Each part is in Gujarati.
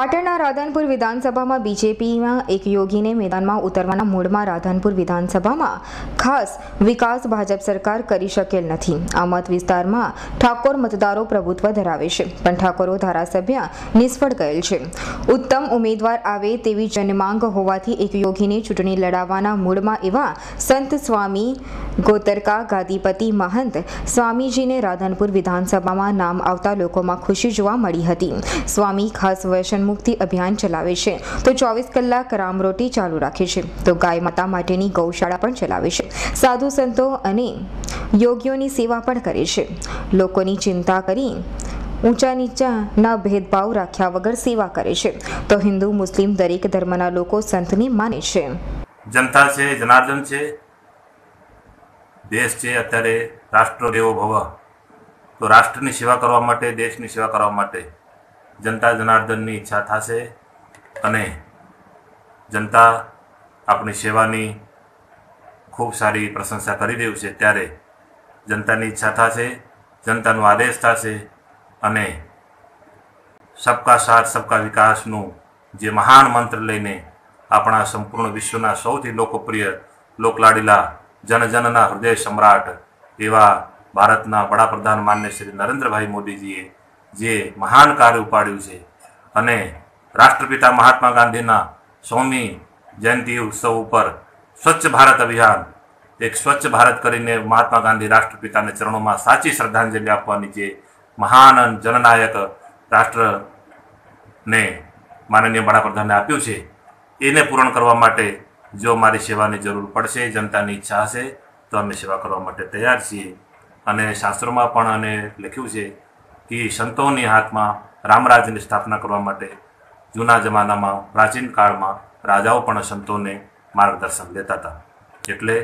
પાટણના રાધનપુર વિધાનસભામાં બીજેપીમાં એક યોગીને મેદાનમાં ઉતરવાના મૂડમાં રાધનપુર વિધાનસભામાં ખાસ વિકાસ ભાજપ સરકાર કરી શકેલ નથી. આ મત વિસ્તારમાં ઠાકોર મતદારો પ્રભુત્વ ધરાવે છે, પણ ઠાકોરો ધારાસભ્ય નિષ્ફળ ગયેલ છે. ઉત્તમ ઉમેદવાર આવે તેવી જનમાંગ હોવાથી એક યોગીને ચૂંટણી લડાવવાના મૂડમાં એવા સંત સ્વામી ગોતરકા, ગાદીપતિ, મહંત સ્વામીજીને રાધનપુર વિધાનસભામાં નામ આવતા લોકોમાં ખુશી જોવા મળી હતી. સ્વામી ખાસ વ્યસન મુક્તિ અભિયાન ચલાવે છે. તો ચોવીસ કલાક રામરોટી ચાલુ રાખે છે. તો ગાય માતા માટેની ગૌશાળા પણ ચલાવે છે. સાધુ સંતો અને યોગીઓની સેવા પણ કરે છે. લોકોની ચિંતા કરી ઊંચા નીચાના ભેદભાવ રાખ્યા વગર સેવા કરે છે. તો હિન્દુ, મુસ્લિમ દરેક ધર્મના લોકો સંતને માને છે. જનતા છે, જનાર્દન છે, દેશ છે, અત્યારે રાષ્ટ્ર દેવો ભવ. તો રાષ્ટ્રની સેવા કરવા માટે, દેશની સેવા કરવા માટે જનતા જનાર્દનની ઈચ્છા થશે અને જનતા આપણી સેવાની ખૂબ સારી પ્રશંસા કરી રહ્યું છે ત્યારે જનતાની ઈચ્છા થશે, જનતાનો આદેશ થશે અને સબકા સાથ, સબકા વિકાસનું જે મહાન મંત્ર લઈને આપણા સંપૂર્ણ વિશ્વના સૌથી લોકપ્રિય લોકલાડીલા જનજનના હૃદય સમ્રાટ એવા ભારતના વડાપ્રધાન માન્ય શ્રી નરેન્દ્રભાઈ મોદીજીએ જે મહાન કાર્ય ઉપાડ્યું છે. અને રાષ્ટ્રપિતા મહાત્મા ગાંધીના સોમી જયંતિ ઉત્સવ ઉપર સ્વચ્છ ભારત અભિયાન, એક સ્વચ્છ ભારત કરીને મહાત્મા ગાંધી રાષ્ટ્રપિતાને ચરણોમાં સાચી શ્રદ્ધાંજલિ આપવાની જે મહાન જનનાયક રાષ્ટ્રને માનનીય વડાપ્રધાને આપ્યું છે, એને પૂર્ણ કરવા માટે જો મારી સેવાની જરૂર પડશે, જનતાની ઈચ્છા હશે, તો અમે સેવા કરવા માટે તૈયાર છીએ. અને શાસ્ત્રોમાં પણ અને લખ્યું છે કે સંતોની હાથમાં રામરાજ્યની સ્થાપના કરવા માટે જૂના જમાનામાં પ્રાચીન કાળમાં રાજાઓ પણ સંતોને માર્ગદર્શન દેતા હતા. એટલે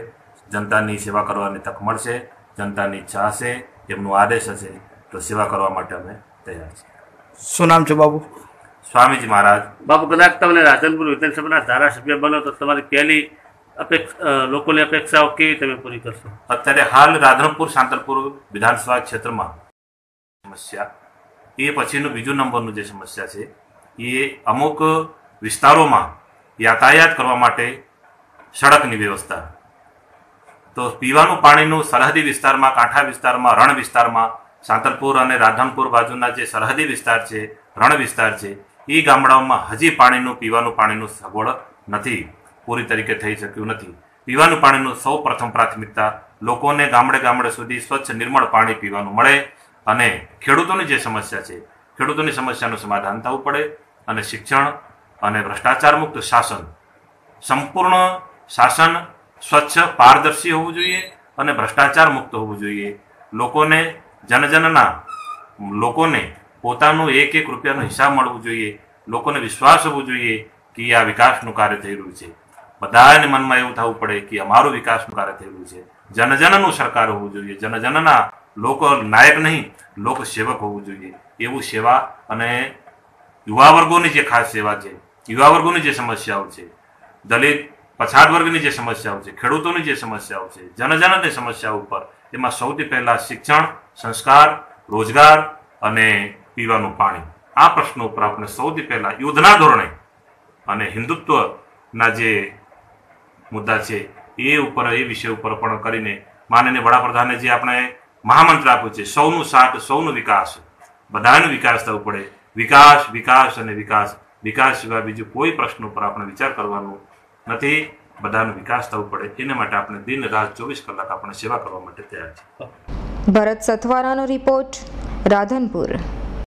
જનતાની સેવા કરવાની તક મળશે જનતાની ઈચ્છા હશે એમનો આદેશ હશે તો સેવા કરવા માટે અમે તૈયાર છીએ. શું નામ છે બાબુ? સ્વામીજી મહારાજ. બાપુ કદાચ તમને રાધનપુર વિધાનસભાના ધારાસભ્ય બનો તો તમારી પહેલી અપેક્ષા લોકોની અપેક્ષાઓ કેવી તમે પૂરી કરશો? અત્યારે હાલ રાધનપુર શાંતલપુર વિધાનસભા ક્ષેત્રમાં સમસ્યા. એ પછીનું બીજું નંબરનું જે સમસ્યા છે, એ અમુક વિસ્તારોમાં યાતાયાત કરવા માટે સડકની વ્યવસ્થા. તો પીવાનું પાણીનું સરહદી વિસ્તારમાં, કાંઠા વિસ્તારમાં, રણ વિસ્તારમાં, સાંતલપુર અને રાધનપુર બાજુના જે સરહદી વિસ્તાર છે, રણ વિસ્તાર છે, એ ગામડાઓમાં હજી પાણીનું, પીવાનું પાણીનું સગવડ નથી. પૂરી તરીકે થઈ શક્યું નથી. પીવાનું પાણીનું સૌ પ્રથમ પ્રાથમિકતા, લોકોને ગામડે ગામડે સુધી સ્વચ્છ નિર્મળ પાણી પીવાનું મળે. અને ખેડૂતોની જે સમસ્યા છે, ખેડૂતોની સમસ્યાનું સમાધાન થવું પડે અને શિક્ષણ અને ભ્રષ્ટાચાર મુક્ત શાસન, સંપૂર્ણ શાસન સ્વચ્છ, પારદર્શી હોવું જોઈએ અને ભ્રષ્ટાચાર મુક્ત હોવું જોઈએ. લોકોને, જનજનના લોકોને પોતાનું એક એક રૂપિયાનો હિસાબ મળવું જોઈએ. લોકોને વિશ્વાસ હોવો જોઈએ કે આ વિકાસનું કાર્ય થઈ રહ્યું છે. બધાને મનમાં એવું થવું પડે કે અમારું વિકાસનું કાર્ય થઈ રહ્યું છે. જનજનનું સરકાર હોવું જોઈએ. જનજનના લોકો નાયક નહીં, લોક સેવક હોવું જોઈએ. એવું સેવા અને યુવા વર્ગોની જે ખાસ સેવા છે, યુવા વર્ગોની જે સમસ્યાઓ છે, દલિત, પછાત વર્ગની જે સમસ્યાઓ છે, ખેડૂતોની જે સમસ્યાઓ છે, જનજનની સમસ્યાઓ ઉપર એમાં સૌથી પહેલાં શિક્ષણ, સંસ્કાર, રોજગાર અને પીવાનું પાણી. આ પ્રશ્નો ઉપર આપણે સૌથી પહેલાં યુદ્ધના ધોરણે અને હિન્દુત્વના જે મુદ્દા છે, એ ઉપર, એ વિષય ઉપર પણ કરીને માનનીય વડાપ્રધાને જે આપણે મહામંત્ર આપ્યું છે, સૌનું સાથ, સૌનો વિકાસ. બધાનો વિકાસ થવો પડે. વિકાસ વિકાસ અને વિકાસ. વિકાસ સિવાય બીજું કોઈ પ્રશ્ન ઉપર આપણે વિચાર કરવાનો નથી. બધાનો વિકાસ થવો પડે. એના માટે આપણે દિન, રાત, ચોવીસ કલાક આપણે સેવા કરવા માટે તૈયાર છે ભરત સથવારાનો રિપોર્ટ, રાધનપુર.